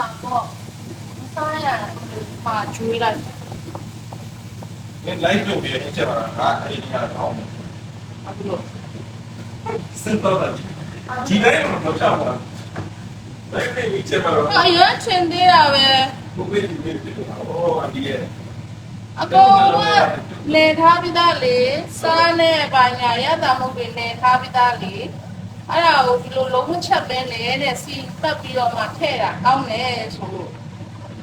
မှာပေါ့မစားရမှာကျွေးလိုက်မင်း live လုပ်ပြီးရင်ချက်ပါလားငါအဲ့ဒီကတော့အခုလို့စင်တော့တယ်ဒီတိုင်းမှာတော့ချက်ပါလား live နဲ့ချက်ပါတော့အရင်ထင်သေးတာပဲဘုရားဒီနေ့ဒီတော့ဟောအဒီရဲ့အကောင်ကလေထားပြီးသားလေစားနဲ့ပါညာရတာမဟုတ်ဘူးလေထားပြီးသားလေ အဲ့ဒါကိုဒီလိုလုံးမချက်ပဲလေတဲ့စီပတ်ပြီးတော့မှထည့်တာကောင်းတယ်ဆိုလို့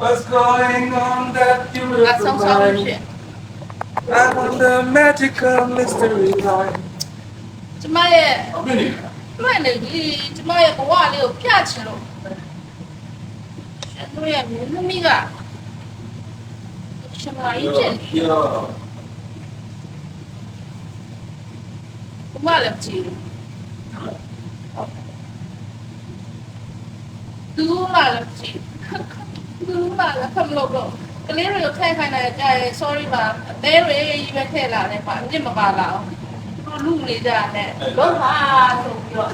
What's going on that ငါ beautiful ဆုံးစားလို့ဖြစ် I want the magical mystery line ကျမရဲ့အမေနေမှန်တယ်ကြီးကျမရဲ့ဘဝလေးကိုပြချင်လို့ရှင်တို့ရဲ့မြင်းသမီးကရှင်မကြီးဖြစ်နေပြောဘုမလည်းမကြည့်ဘူး သူ့မှာလည်းမကြည့်သူ့မှာလည်းဖမလို့တော့ကလေးတွေကိုထိုက်ခိုင်းတယ်ကြာရင် sorry ပါအသေးတွေကြီးပဲထည့်လာတယ်ပါအပြစ်မပါလာအောင်သူတို့လူနေကြတယ်လုံးပါဆိုပြီးတော့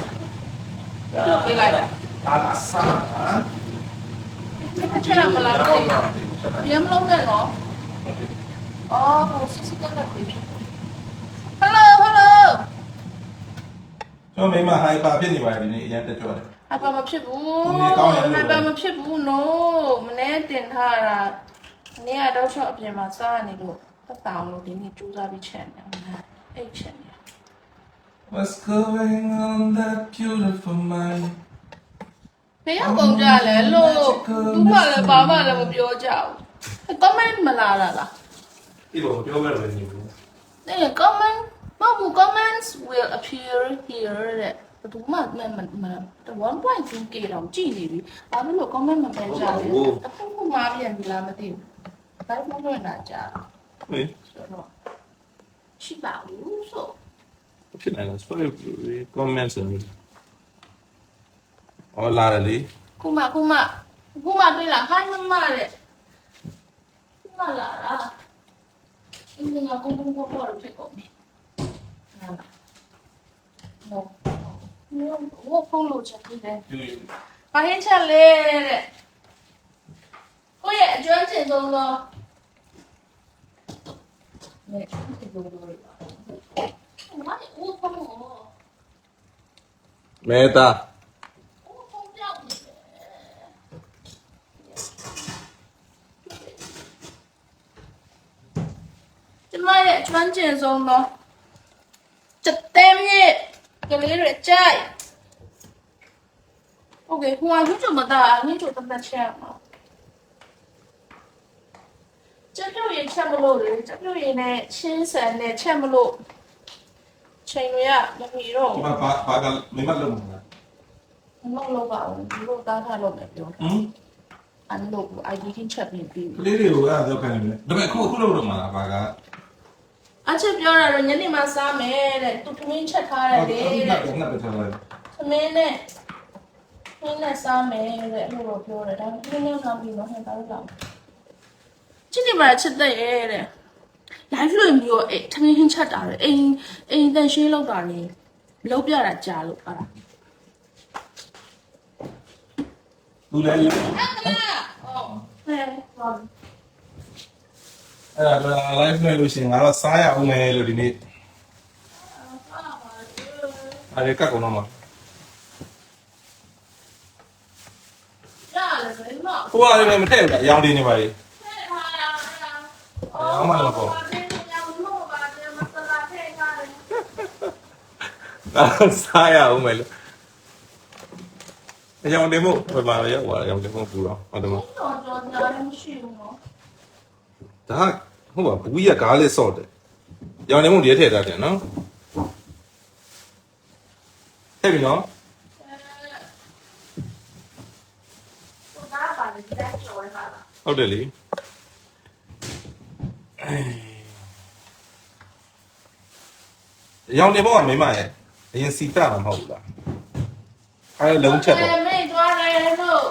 လုပ်ပေးလိုက်တာအာလာဆာဟာချက်ရမလားတော့ပြန်မလုံးနဲ့နော်အော်ဟိုစစ်စစ်တက်ပြီ Hello hello ကျွန်တော်မိမဟိုက်ပါဖြစ်နေပါတယ်ဒီနေ့အရင်တက်ကြွတယ် အပါမဖြစ်ဘူးကိုနေကောင်းတယ်လို့အပါမဖြစ်ဘူး no မနေ့တင်ထားတာမနေ့ကတော့ချော့အပြင်မှာစားနေလို့တက်တောင်လို့ဒီနေ့ကြိုးစားပြီးချက်နေတယ်အဲ့ချက်နေ What's going on that beautiful mind ဘယ်ရောက်ကုန်ကြလဲလို့သူမှလည်းဘာမှလည်းမပြောကြဘူး comment မလာတာလားဒီလိုပြောခဲ့တယ်ညီဘူးတဲ့ comment မဟုတ် comments will appear here တဲ့ဘယ် သူမှမမမ 1.2k တော့ကြည့်နေပြီဘာလို့လို့ comment မပေးကြလဲတခုခုမှားပြန်ပြီလားမသိဘူးဘာလို့မလွတ်လာကြဟေးဆိုတော့ရှိပါဘူးဆိုဖြစ်နေလား sorry comments နေအော်လာတယ်လေခုမှခုမှခုမှတွေ့လားဟိုင်းမမတဲ့ခုမှလာတာအင်းငါကုန်ကုန်ပေါ်ပေါ်ဖြစ်ကုန်ပြီနားလား no 我ဖုန်းလို့ချက်ပြီးတယ်ဒီ။ဘာဟင်းချက်လဲတဲ့။ ကိုယ့်ရဲ့အကျွမ်းကျင်ဆုံးသောနေဒီလိုလိုလေး။ငါ့ဦးဖုန်းကိုမဲတာဦးဖုန်းပြောက်နေတယ်။ကျမရဲ့အကျွမ်းကျင်ဆုံးသောချက်တဲမြစ် ကလေးတွေကြိုက် Okay ဟိုကညချိုမသားညချိုတသက်ချက်မှာချက်ပြုတ်ရင်ချက်မလို့လေချက်ပြုတ်ရင်နဲ့ချင်းဆန်နဲ့ချက်မလို့ချိန်ရမမီတော့ဒီမှာဘာဘာကမိမလုံးမှာမလုံးလို့ပါဘူးဒီလိုသားထားလို့မယ်ပြောဟမ်အန်လို့ ID ချင်းချက်ပြီးပြီကလေးတွေကိုအဲ့ဒါပြောခိုင်းတယ်ဒါပေမဲ့အခုအခုလုံးတော့မှာဘာက အချက်ပြောတာတော့ညနေမှစားမယ်တဲ့သူသမင်းချက်ထားတယ်လေနှစ်တဲ့နှစ်ပဲထားလိုက်သမင်းနဲ့သမင်းနဲ့စားမယ်တဲ့အဲ့လိုပြောတယ်ဒါပေမဲ့သမင်းနဲ့စားပြီးတော့ဟန်တာလို့လောက်ချစ်နေမှာချစ်တဲ့ရဲ့တဲ့ live လို့မျိုးအဲ့ထမင်းဟင်းချက်တာလေအိမ်အိမ်တန်ရှင်းလောက်တာလေလောက်ပြတာကြာလို့အဲ့ဒါသူလည်းအဲ့ဟုတ်ကဲ့ဟု တ်ဟဲ့ဟုတ်ဒါ live နဲ့လို့ရှိရင်ငါတော့စားရအောင်မယ်လို့ဒီနေ့အဲ့ဒီကတ်ကုန်တော့မှာရတယ်ဘယ်မှာဟိုကလည်းမထည့်ဘူးအယောင်တင်းနေပါလေဟဲ့ဟာရတာအောင်းမလို့ပေါ့စားရအောင်မယ်လို့အယောင်တင်းမို့ဘယ်မှာရောက်သွားအယောင်တင်းမို့ပူတော့ဟုတ်တယ်မဒါ ဟုတ်ပါဘူးရကားလေးစော့တယ်အယောင်တင်းမို့ဒီထည့်ထားတယ်နော်ထည့်ပြီနော်ဟုတ်တယ်လေအယောင်တင်းမို့ကမိမရဲ့အရင်စီတာမှာမဟုတ်ဘူးလားအဲလုံးချက်ပေါ့မေးသွားတယ်လို့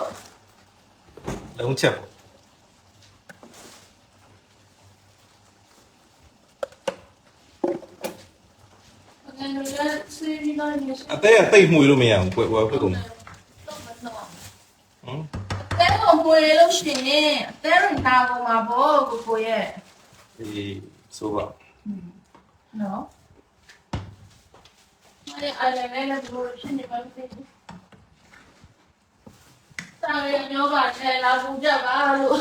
လုံးချက်ပေါ့ ငါလည်းစီးပြီးတော့နေစအသေးအသိပ်မှုလို့မရဘူးကွယ်ကွယ်ဖြစ်ကုန်တော့မတော့ဟမ်တဲကိုမွေလို့ရှိရင်အသေးရနာကုန်မှာပေါ့ကိုကိုရဲ့အေးဆိုပါနော်မလေးအိုင်လိုင်နဲ့လည်းဘလို့ဖြစ်နေပါ့မသိဘူးတာရညောကလည်းလာပူကြပါလို့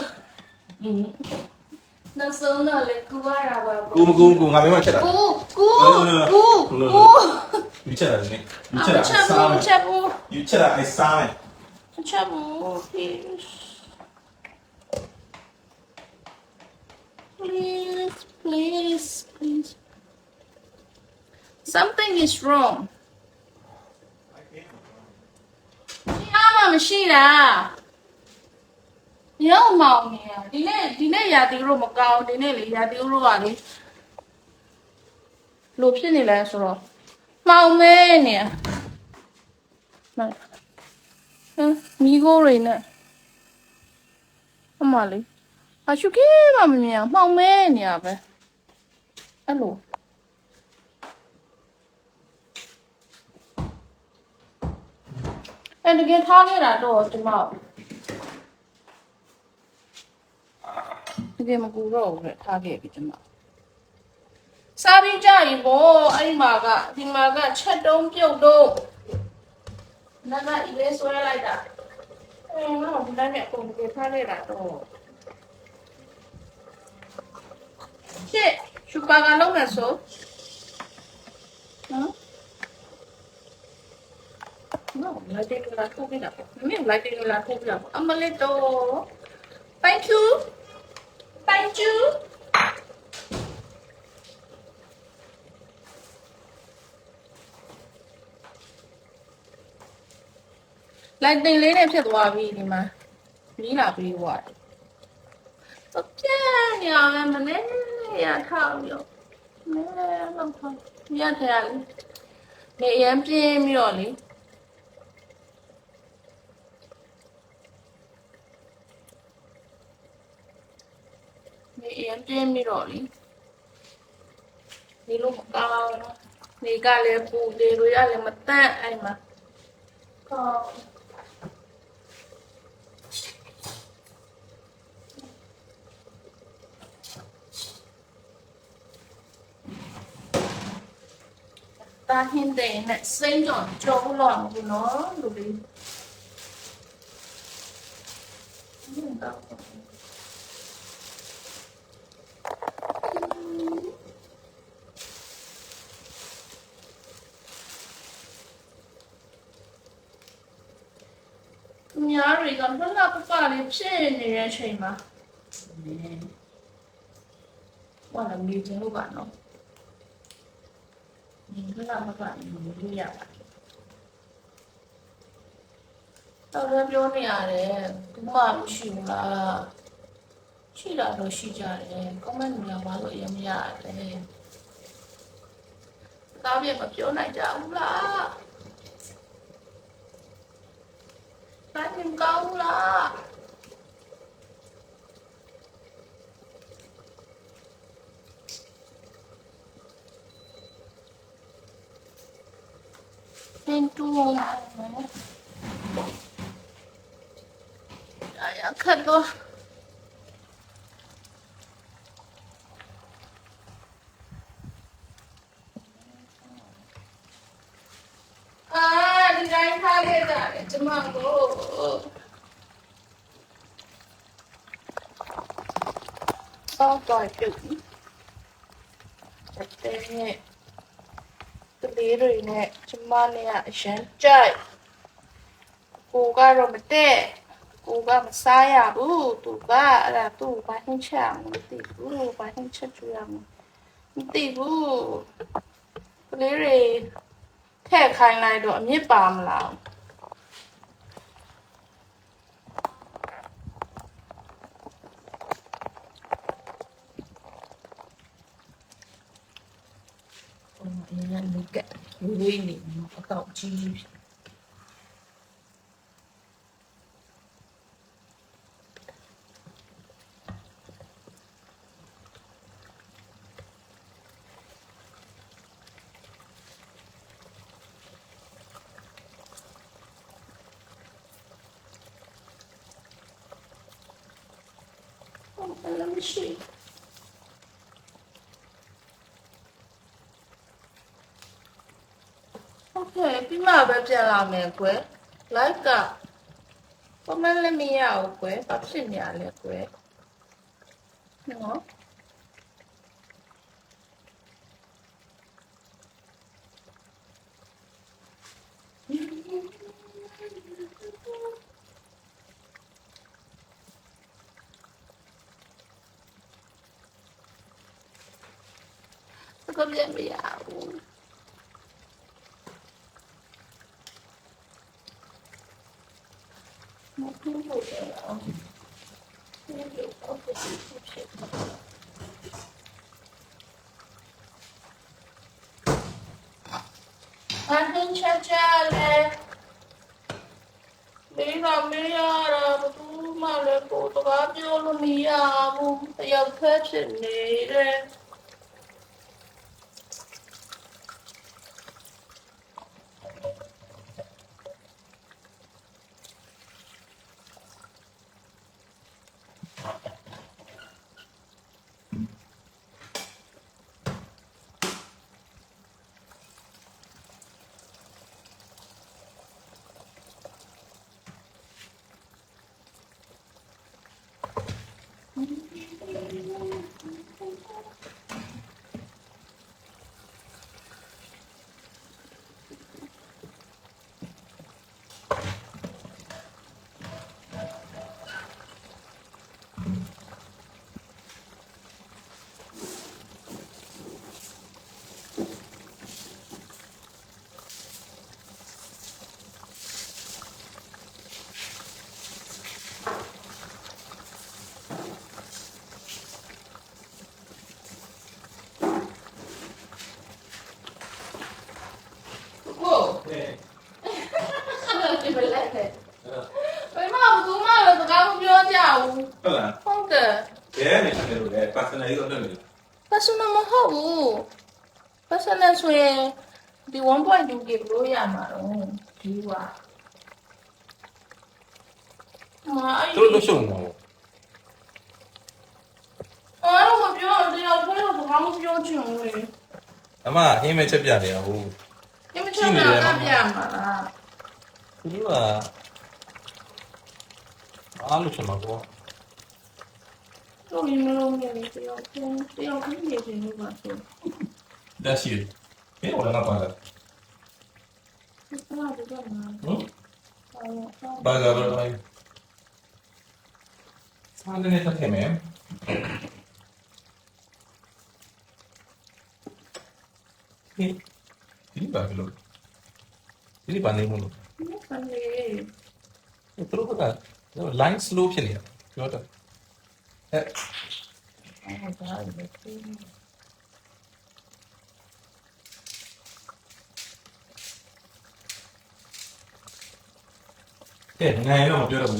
ဟင်း နောက်ဆုံးတော့လေကူရတာပါကိုမကူကိုငါမင်းမချက်တာကူကူကူကူယူချက်တာနေယူအချက်တာချက်စားဘူးမယ်ချက်ဘူးယူချက်တာအဲစားမယ်အချက်ဘူး please please please please something is wrong အားမမရှိတာ ရုံမောင်နေတာဒီနေ့ဒီနေ့ရာသီတို့မကောင်းဒီနေ့လေရာသီတို့ကလေလို့ဖြစ်နေလဲဆိုတော့မောင်မဲနေမှန်ဟမ်မိโก้တွေနဲ့အမလေးအရှုကေးမမမြင်အောင်မှောင်မဲနေရပဲအဲ့လိုအဲ့တကယ်ထားခဲ့တာတော့ဒီမော တကယ်မကူတော့ဘူးလေထားခဲ့ပြီဒီမောက်စားပြီးကြရင်ဘောအဲ့ဒီမှာကဒီမှာကချက်တုံးပြုတ်တော့နက်ကဤလေးဆွဲလိုက်တာအဲ့တော့ဒီတိုင်းနဲ့အကုန်တကယ်ထားခဲ့တာတော့ရှစ်ရှူပါကလုံးမယ်ဆိုနော် No, lighting la copia. Mimi lighting la copia. Amalito. Thank you. Thank you. လိုက်တင်လေးနဲ့ဖြစ်သွားပြီဒီမှာပြီးလာပြီးွားတယ်။တော့ပြန်ရအောင်မလဲရထားပြီးတော့မဲလောက်ထားရထဲရလေ။နေအရင်ပြင်းပြီးတော့လေ နေအရင်ပြင်းပြီးတော့လေနေလို့မကောင်းဘူးနေကလည်းပူတယ်လို့ရလည်းမတန့်အဲ့မှာကောင်းတာဟင်းတဲ့နဲ့စိမ့်ကြော်ကြောလို့ဘူးနော်လူလေးသူများတွေကဘ လေးဖြစ်နေတဲ့အချိန်မှာဘာလဲမြေကျလို့ပါနော်ဒီခဏမှကနေလို့ရပါတော့လည်းပြောနေရတယ်ဘူးမှမရှိဘူးလားရှိတာတော့ရှိကြတယ် comment တွေကဘာလို့ရမရလဲကားပြမပြောနိုင်ကြဘူးလား đánh em câu đó. Nên chua trời ơi khét luôn à မကောင်းဘူးလား Ben tuğum. Ay, akado. Ah, di kain kali dah. Cuma aku. Oh, God, good. Jadi, ကလေးတွေနဲ့ကျမနဲ့ကအရန်ကြိုက်ကိုကတော့မတဲ့ကိုကမစားရဘူးသူကအဲ့ဒါသူ့ဘာဟင်းချက်အောင်မသိဘူးဘာဟင်းချက်ကျွေးအောင်မသိဘူးကလေးတွေ ထည့်ခိုင်းလိုက်တော့အမြင့်ပါမလားဟိုဒီကနေ့ကဝေးနေမှာအကောက်ကြီး Let me see. Okay ပြီးမှပဲပြန်လာမယ်ကွယ် like က comment လည်းမရဘူးကွယ်ဘာဖြစ်နေရလဲကွယ်နော် ก็เรียนไม่ยาวมุกมุกมุกแล้วไม่อยู่ก็ไปดูเฉยๆအဟင်းချက်ချလဲမင်းကမရတာဘူးမလဲကိုတကားပြောလို့မရဘူးတယောက်ဖက်ဖြစ်နေတယ် ဒီကမာအဲ့တို့လို့ရှုံတော့အဲ့တော့မပြောတော့တရားဖဲလို့ဘာမှမပြောချင်ဘူးလေအမအင်းမဲ့ချက်ပြနေရဟုတ်ဒီမချင်တာကပြမှာလားသူတို့ကအားလို့ချင်မှာပေါ့တို့ရင်မလုံးနေတယ်တရားဖဲတရားဖဲနေတယ်လို့ပါဆိုဒါရှိတယ်ဘယ်လိုလဲပါလဲ အဲ့ဒါတော့မှာဟမ်အော်ဘာသာတော့တိုင်းစားနေတက်ခဲ့မယ်ဒီဘာလို့ဒီဘာနေမလို့ ဒီကနေ့ သူတို့က line slow ဖြစ်နေတာပြောတော့အဲ အော်ဒါလည်း တဲ့နိုင်တော့မပြောတော့ဘူး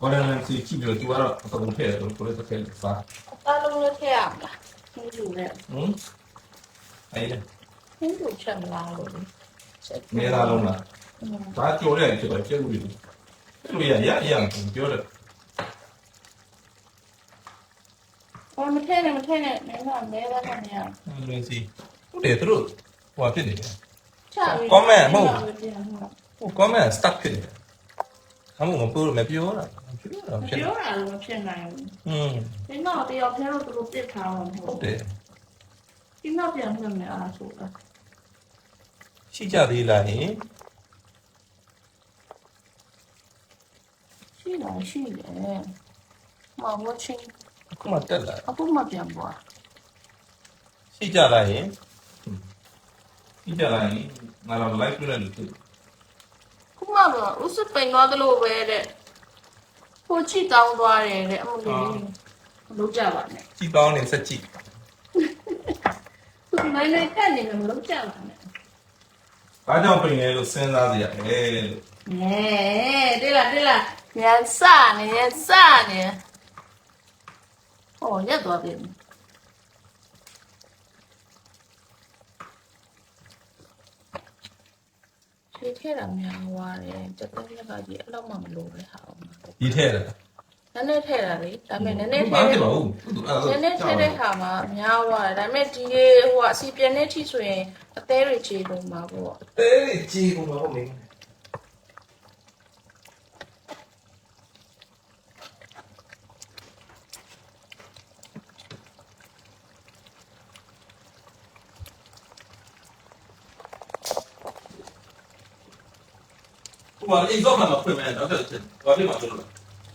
ဘော်ဒန်လန်စီကြည့်ပြီးတော့သူကတော့အကုန်ထည့်တယ်လို့ပြောတဲ့ဆက်စားအသားလုံးလည်းထည့်ရမှာဟင်းလူနဲ့ဟမ်အဲ့ဒါဟင်းလူချက်မလားလို့နေသားလုံးလားဒါကြော်ရတယ်ဆိုတော့ကျက်လို့ရတယ်သူရရရပြောတယ်အော်မထည့်နဲ့မထည့်နဲ့မင်းကမဲသားမနေရလင်းစီဟုတ်တယ်သူတို့ဟိုဖြစ်နေတယ်ချပြီး comment မဟုတ်ဟို comment stuck ဖြစ်နေတယ် အမှုမပြောမပြောတာပြောတာဖြစ်နေပြောတာလည်းမဖြစ်နိုင်ဘူးอืมဒီတော့တယောက်တည်းတော့သူတို့ပြစ်ထားအောင်မဟုဟုတ်တ်တယ်ဒီနောက်ပြန်ပြန်မယ်အားဆိုတာရှိကြသေးလားဟင်ရှိလားရှိတယ်မဝချင်းအခုမှတက်လာအခုမှပြန်ပွားရှိကြလားဟင်ဒီကြလာရင်ငါတို့ live လုပ်နေလို့ ခုမှတော့ဥစပိန်သွားသလိုပဲတဲ့ကိုချီတောင်းသွားတယ်တဲ့အမလေးမလုပ်ကြပါနဲ့ကြည်ပေါင်းနေစက်ကြည့်သူနိုင်နိုင်တက်နေတယ်မလုပ်ကြပါနဲ့ဘာကြောင့်ပြင်လဲလို့စဉ်းစားကြရတယ်လို့နဲတိလာတိလာညစနေညစနေဟောရက်သွားပြီ ခြေထဲတာများသွားတယ်တက်တက်ရက်ကကြီးအဲ့လောက်မှမလိုပဲဟာအောင်ဒီထဲတယ်နည်းနည်းထည့်တာလေဒါပေမဲ့နည်းနည်းထဘာည့်ဖြစ်တဲ့ပါဘူးအဲ့နည်းနည်းထည့်တဲ့ဟာမှာများသွားတယ်ဒါပေမဲ့ဒီလေဟိုအစီပြင်းနေထိဆိုရင်အသေးတွေခြေကုန်မှာပေါ့တဲကြီးကုန်တော့မင်း ဟိုမှာအိမ်တော့မှမဖွင့်မယ်တော့ဘာဖြစ်မှာလို့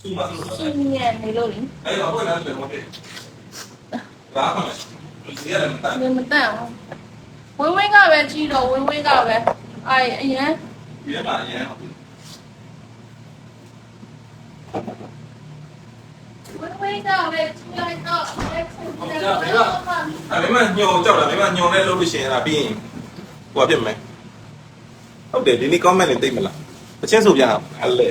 သူ့မှာလို့စီညံနေလို့လေအဲ့တော့ဖွင့်လာတယ်ဘယ်လိုဖြစ်လာပါမယ်ဒီရမ်းတာမမတန်ဝင်းဝင်းကပဲကြီးတော့ဝင်းဝင်းကပဲအဲအရင်ဒီမှာရမ်းဝင်းဝင်းကပဲကြီးလိုက်တော့အဲ့ဒါအဲ့မညောကြောက်တာမင်းညောလဲလို့လို့ရှိရင်အဲ့ပြီးရင်ဟိုဖြစ်မယ်ဟုတ်တယ်ဒီနေ့ comment လေးသိမလား အချင်းဆိုပြအောင်အဲ့လေ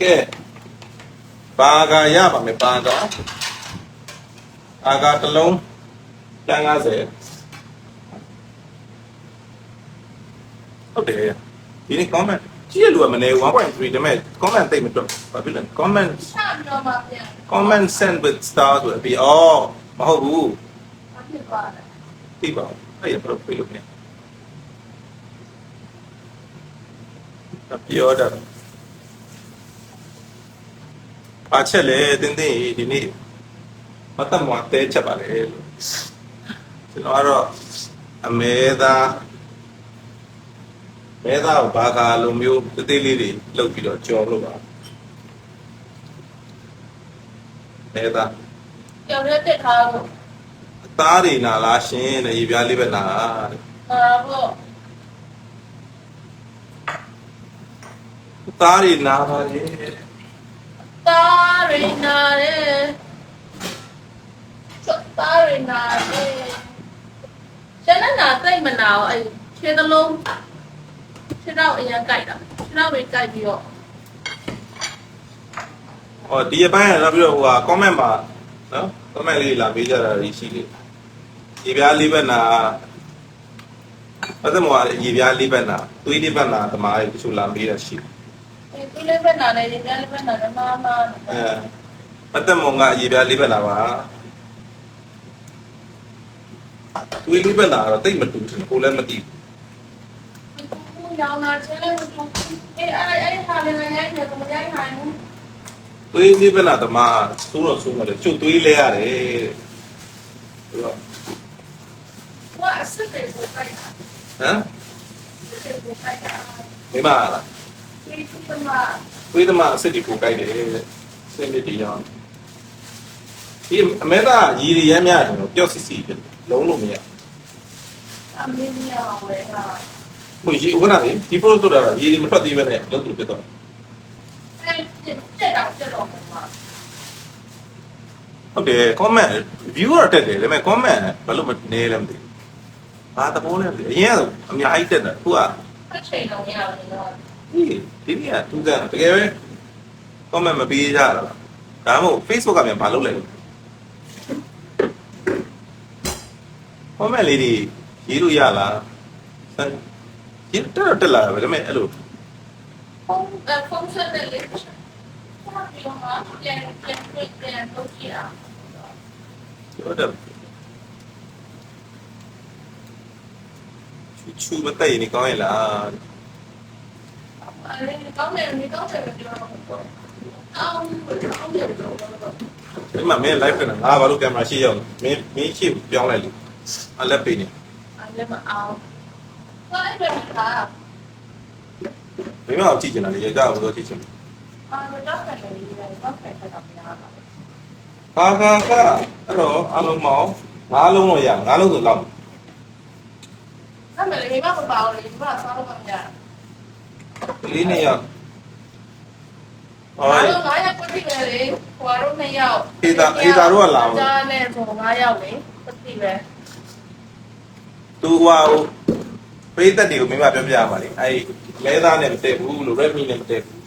ကဲပါကရပါမယ်ပါကအာကတစ်လုံးတန်း90ဟုတ်တယ်ဒီနေ့ comment ကြည့်ရလို့မနေ1.3ဒါပေမဲ့ comment သိမတော့ဘာဖြစ်လဲ comment ချပြောမှာပြန် comment send with star ဆိုပြီးအော်မဟုတ်ဘူးဘာဖြစ်သွားလဲ သိပါဘူးအဲ့ရဘယ်လိုပြေလို့လဲပြောတာပါချက်လေတင်းတင်းဒီနေ့မတမွားတဲချက်ပါလေလို့ကျွန်တော်ကတော့အမေသားမဲသားကိုဘာကာလိုမျိုးတသေးလေးတွေလုပ်ပြီးတော့ကြော်လို့ပါမဲသားကျော်ရက်တက်ထားလို့အ သားတွေနာလားရှင်တဲ့ရေပြားလေးပဲနာတဲ့အာပေါ့အသားတွေနာပါလေတာရင်းနာတယ်ချတ်တာရင်းနာတယ်ကျန်တဲ့နာတိတ်မနာဘူးအဲ့ခြေသလုံးခြေတော့အရင်ကြိုက်တာခြေတော့ပဲကြိုက်ပြီးတော့ဟောဒီအပိုင်းကနောက်ပြီးတော့ဟိုက comment မှာနော် comment လေးလာပေးကြတာရှိတယ် ရေပြားလေးပဲနာအဲ့ဒါမှရေပြားလေးပဲနာသွေးလေးပဲနာတမားတွေတချို့လာပေးတာရှိတယ်ဒီသူလေးပဲနာနေတယ်ညလေးပဲနာတယ်မာမာအဲမတ်တမောင်ကရေပြားလေးပဲနာပါသွေးလေးပဲနာတော့တိတ်မတူဘူးကိုလည်းမသိဘူးဘူးရောင်းလာချဲလဲမတူအေးအဲ့အဲ့ဟာလည်းရိုက်နေတယ်မရိုက်နိုင်ဘူးသွေးလေးပဲနာတမားသိုးတော့သိုးတယ်ကျွတ်သွေးလဲရတယ်တဲ့ဟုတ်ဘာအ စ်စ်တွေကိုကြိုက်တာဟမ်အစ်စ်တွေကိုကြိုက်တာမိမလားဒီကမှာဝိသမအစစ်ဒီကိုကြိုက်တယ်စင်လေးဒီရောင်းဒီအမေသားရီရီရမ်းများတယ်ပျော့စီစီဖြစ်လုံးလို့မရအမင်းမြောင်းဝဲတာဟိုရီဦးနာလေဒီပို့တော့တာရီရီမထွက်သေးပဲနဲ့လုံးလို့ဖြစ်တော့အဲ့တက်တော့တက်တော့မှာဟုတ်တယ် comment view တော့တက်တယ်ဒါပေမဲ့ comment ဘယ်လိုမနေလဲမသိ ဘူးဘာသဘောလဲမသိအရင်ကအများကြီးတက်တာအခုကအချိန်လုံးရတယ်တော့ဒီဒီနေ့ကသူကတကယ်ပဲ comment မပေးကြတာဒါမှမဟုတ် Facebook ကမြန်ဘာလုပ်လဲ comment လေးတွေရေးလို့ရလားရေးတက်တော့တက်လာတယ်ဒါပေမဲ့အဲ့လိုဖုန်းဖုန်းဆက်တယ်လေဘာပြောမှာပြန်ပြန်ပြန်လုပ်ကြည့်အောင် ပြောတယ် ချူချူမသိရင်ကောင်းရဲ့လားအဲ့ဒီကောင်းတယ်ဒီကောင်းတယ်ပြောတော့အောင်းအောင်းတယ်တော့ဒီမှာမင်း live ပြန်ငါဘာလို့ကင်မရာရှိရောက်မင်းမင်းရှိပြောင်းလိုက်လေအလက်ပေးနေအဲ့လည်းမအောင်ဘာလဲပြန်လာမင်းမအောင်ကြည့်ချင်တာလေရကြအောင်လို့ကြည့်ချင်အာတော့ဖက်တယ်ဒီကတော့ဖက်တယ်တော့များပါဟာဟာဟာအဲ့တော့အလုံးမောင်းငါးလုံးတော့ရငါးလုံးဆိုလောက် အဲ့မဲ့လေမမပါဘူးလေဘာသာတော့မရလေးနေရဟောဘာလို့9ရောက်ပြည့်ပဲလေဟိုတော့2ရောက်ဂျာနဲ့ဆို9ရောက်လေပြည့်ပဲသူဟွာဟိုပေးသက်တွေကိုမင်းမပြောပြရပါလေအဲ့လဲသားနဲ့မတည့်ဘူးလို့ Redmi နဲ့မတည့်ဘူး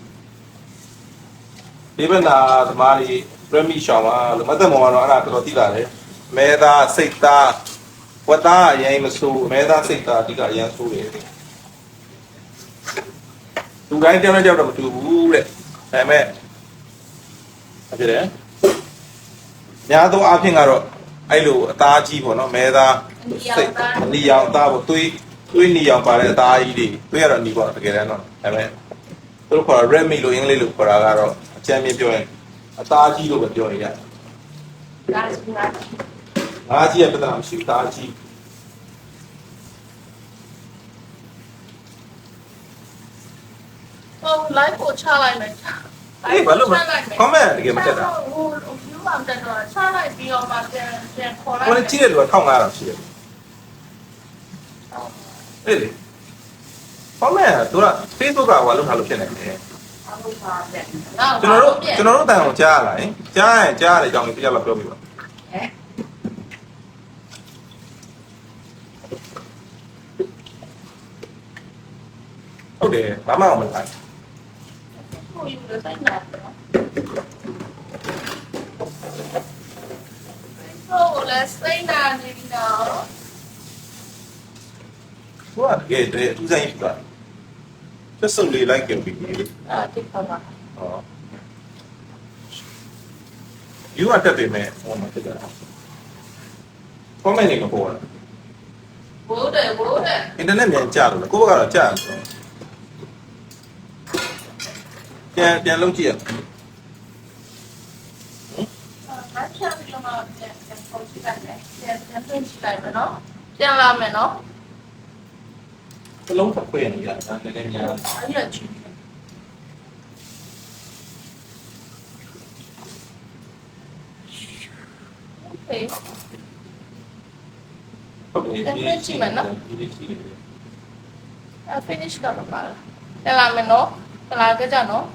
ဒီဘက်နာသမားတွေ Redmi ရှောင်းပါလို့မသက်မောင်ကတော့အဲ့ဒါတော်တော်သိတာလေမဲသားစိတ်သား ဝတ်သားအရင်မဆိုးမဲသားစိတ်သားအဓိကအရင်ဆိုးတယ်လူတိုင်းတယောက်နဲ့တယောက်တော့မတူဘူးတဲ့ဒါပေမဲ့ဘာဖြစ်လဲများသောအားဖြင့်ကတော့အဲ့လိုအသားကြီးပေါ့နော်မဲသားစိတ်နီရောင်အသားပေါ့သွေးသွေးနီရောင်ပါတဲ့အသားကြီးတွေသွေးရတော့နီပေါ့တကယ်တမ်းတော့ဒါပေမဲ့သူတို့ခေါ်တာ red meat လို့အင်္ဂလိပ်လိုခေါ်တာကတော့အချမ်းမြင်ပြောရင်အသားကြီးလို့ပဲပြောနေရတယ်ဒါစီ ငါငါးကြီးရဲ့ပြဿနာမရှိဘူးသားကြီးဟို live ကိုချလိုက်မယ်အေးဘာလို့မ comment တကယ်မတက်တာဟို view မှာတက်တော့ချလိုက်ပြီးတော့မှပြန်ပြန်ခေါ်လိုက်ဟိုလည်းကြည့်တဲ့လူက1500ရှိတယ်အေးလေ comment ကသူက Facebook ကဟိုလောက်ထားလို့ဖြစ်နေတယ်ကျွန်တော်ကျွန်တော်တို့ကျွန်တော်တို့တန်အောင်ကြားရလားကြားရင်ကြားရတယ်အကြောင်းကိုပြရလောက်ပြောပြပါ တ်တယ်ဘာမှမလိုက်ကိုယူလို့ဆိုင်တာနော်ဆိုလည်းစိတ်နာနေပြီနော်သူကတကယ်တည်းအထူးဆိုင်ဖြစ်သွားချက်စုံလေးလိုက်ကြပြီအာတိခါမှာဟော you ကတက်ပြီမဲ့ဟောမှာဖြစ်တာ comment တွေမပေါ်ဘူးဘိုးတယ်ဘိုးတယ်အင်တာနက်မြန်ကြာလို့လေကိုယ့်ဘက်ကတော့ကြာတယ် ပြန်ပြန်လုံးကြည့်ရအောင်ပြန်ပြန်လာမယ်နော်ပြန်လာမယ်နော်လုံးဖက်ခွေနေရတာနည်းနည်းများအဲ့ရချီဟေးဟုတ်ကဲ့ပြန်ကြည့်မယ်နော်အ finish တော့ပါလားပြန်လာမယ်နော်ပြန်လာကြကြနော်